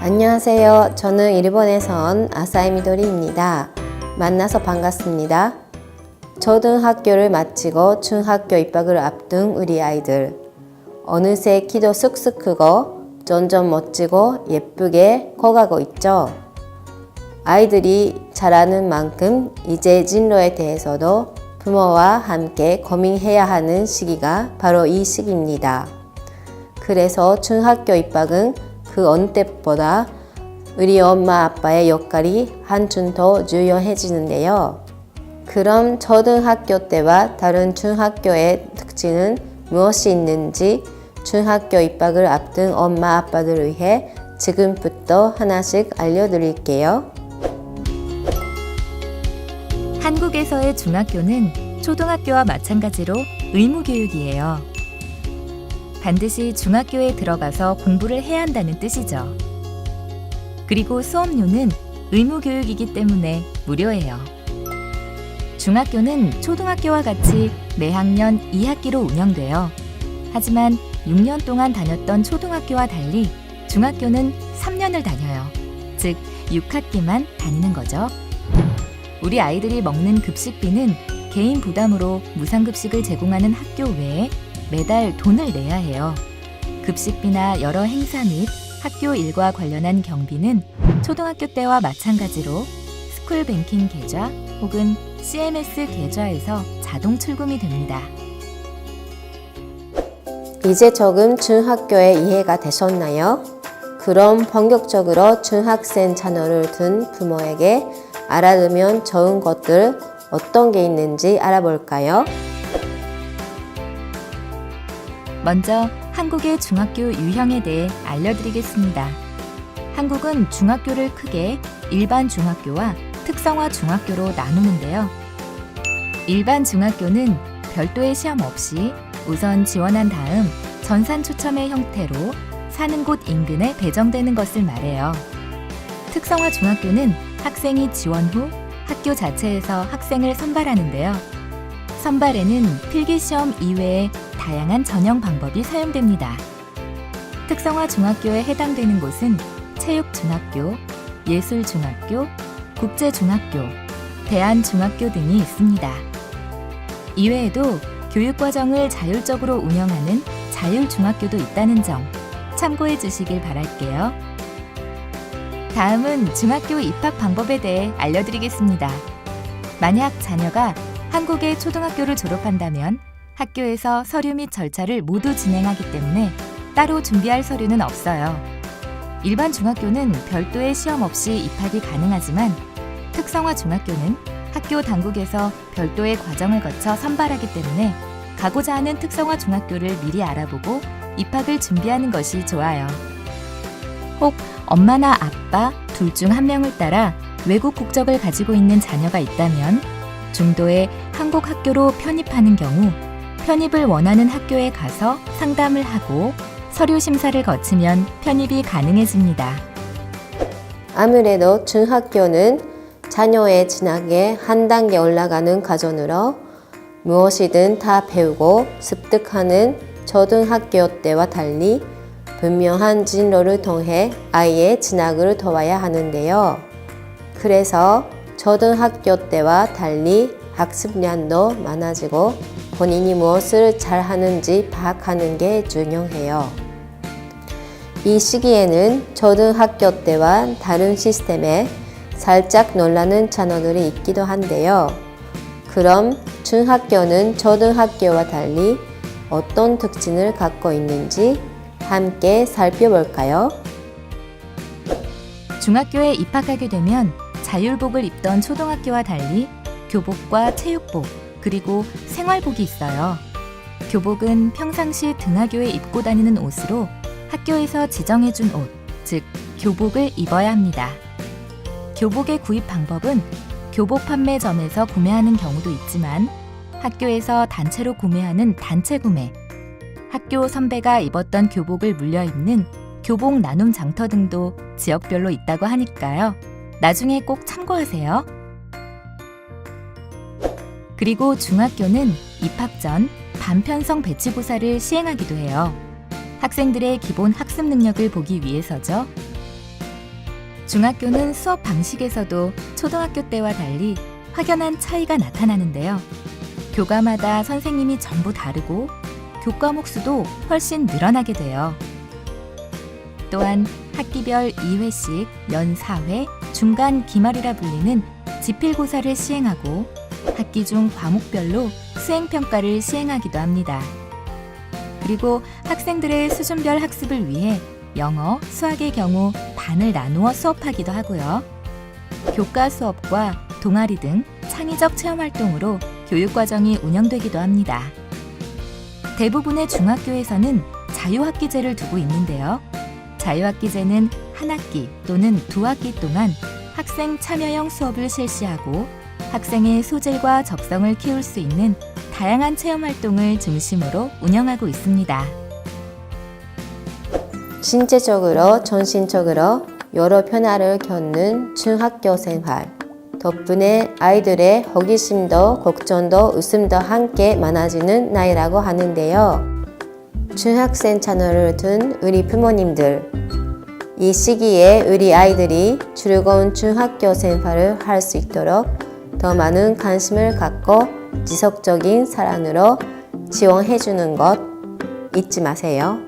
안녕하세요. 저는 일본에서 온 아사히 미도리입니다. 만나서 반갑습니다. 초등학교를 마치고 중학교 입학을 앞둔 우리 아이들. 어느새 키도 쑥쑥 크고 점점 멋지고 예쁘게 커가고 있죠. 아이들이 자라는 만큼 이제 진로에 대해서도 부모와 함께 고민해야 하는 시기가 바로 이 시기입니다. 그래서 중학교 입학은 그 어느 때보다 우리 엄마 아빠의 역할이 한층 더 중요해지는데요. 그럼 초등학교 때와 다른 중학교의 특징은 무엇이 있는지 중학교 입학을 앞둔 엄마 아빠들을 위해 지금부터 하나씩 알려드릴게요. 한국에서의 중학교는 초등학교와 마찬가지로 의무교육이에요. 반드시 중학교에 들어가서 공부를 해야 한다는 뜻이죠. 그리고 수업료는 의무교육이기 때문에 무료예요. 중학교는 초등학교와 같이 매학년 2학기로 운영돼요. 하지만 6년 동안 다녔던 초등학교와 달리 중학교는 3년을 다녀요. 즉, 6학기만 다니는 거죠. 우리 아이들이 먹는 급식비는 개인 부담으로 무상급식을 제공하는 학교 외에 매달 돈을 내야 해요. 급식비나 여러 행사 및 학교 일과 관련한 경비는 초등학교 때와 마찬가지로 스쿨뱅킹 계좌 혹은 CMS 계좌에서 자동 출금이 됩니다. 이제 조금 중학교에 이해가 되셨나요? 그럼 본격적으로 중학생 자녀를 둔 부모에게 알아두면 좋은 것들 어떤 게 있는지 알아볼까요? 먼저 한국의 중학교 유형에 대해 알려드리겠습니다. 한국은 중학교를 크게 일반 중학교와 특성화 중학교로 나누는데요. 일반 중학교는 별도의 시험 없이 우선 지원한 다음 전산 초점의 형태로 사는 곳 인근에 배정되는 것을 말해요. 특성화 중학교는 학생이 지원 후 학교 자체에서 학생을 선발하는데요. 선발에는 필기시험 이외에 다양한 전형 방법이 사용됩니다. 특성화 중학교에 해당되는 곳은 체육중학교, 예술중학교, 국제중학교, 대한중학교 등이 있습니다. 이외에도 교육과정을 자율적으로 운영하는 자율중학교도 있다는 점 참고해 주시길 바랄게요. 다음은 중학교 입학 방법에 대해 알려드리겠습니다. 만약 자녀가 한국의 초등학교를 졸업한다면 학교에서 서류 및 절차를 모두 진행하기 때문에 따로 준비할 서류는 없어요. 일반 중학교는 별도의 시험 없이 입학이 가능하지만 특성화 중학교는 학교 당국에서 별도의 과정을 거쳐 선발하기 때문에 가고자 하는 특성화 중학교를 미리 알아보고 입학을 준비하는 것이 좋아요. 혹 엄마나 아빠 둘 중 한 명을 따라 외국 국적을 가지고 있는 자녀가 있다면 중도에 한국 학교로 편입하는 경우 편입을 원하는 학교에 가서 상담을 하고 서류 심사를 거치면 편입이 가능해집니다. 아무래도 중학교는 자녀의 진학에 한 단계 올라가는 과정으로 무엇이든 다 배우고 습득하는 초등학교 때와 달리 분명한 진로를 통해 아이의 진학을 도와야 하는데요. 그래서 초등학교 때와 달리 학습량도 많아지고 본인이 무엇을 잘 하는지 파악하는 게 중요해요. 이 시기에는 초등학교 때와 다른 시스템에 살짝 놀라는 자녀들이 있기도 한데요. 그럼 중학교는 초등학교와 달리 어떤 특징을 갖고 있는지 함께 살펴볼까요? 중학교에 입학하게 되면 자율복을 입던 초등학교와 달리 교복과 체육복, 그리고 생활복이 있어요. 교복은 평상시 등하교에 입고 다니는 옷으로 학교에서 지정해준 옷, 즉, 교복을 입어야 합니다. 교복의 구입 방법은 교복 판매점에서 구매하는 경우도 있지만 학교에서 단체로 구매하는 단체 구매, 학교 선배가 입었던 교복을 물려 입는 교복 나눔 장터 등도 지역별로 있다고 하니까요. 나중에 꼭 참고하세요. 그리고 중학교는 입학 전 반편성 배치고사를 시행하기도 해요. 학생들의 기본 학습 능력을 보기 위해서죠. 중학교는 수업 방식에서도 초등학교 때와 달리 확연한 차이가 나타나는데요. 교과마다 선생님이 전부 다르고 교과목 수도 훨씬 늘어나게 돼요. 또한 학기별 2회씩 연 4회 중간 기말이라 불리는 지필고사를 시행하고 학기 중 과목별로 수행평가를 시행하기도 합니다. 그리고 학생들의 수준별 학습을 위해 영어, 수학의 경우 반을 나누어 수업하기도 하고요. 교과 수업과 동아리 등 창의적 체험 활동으로 교육 과정이 운영되기도 합니다. 대부분의 중학교에서는 자유학기제를 두고 있는데요. 자유학기제는 한 학기 또는 두 학기 동안 학생 참여형 수업을 실시하고 학생의 소질과 적성을 키울 수 있는 다양한 체험 활동을 중심으로 운영하고 있습니다. 신체적으로, 정신적으로 여러 변화를 겪는 중학교 생활. 덕분에 아이들의 호기심도 걱정도 웃음도 함께 많아지는 나이라고 하는데요. 중학생 자녀를 둔 우리 부모님들. 이 시기에 우리 아이들이 즐거운 중학교 생활을 할 수 있도록 더 많은 관심을 갖고 지속적인 사랑으로 지원해 주는 것 잊지 마세요.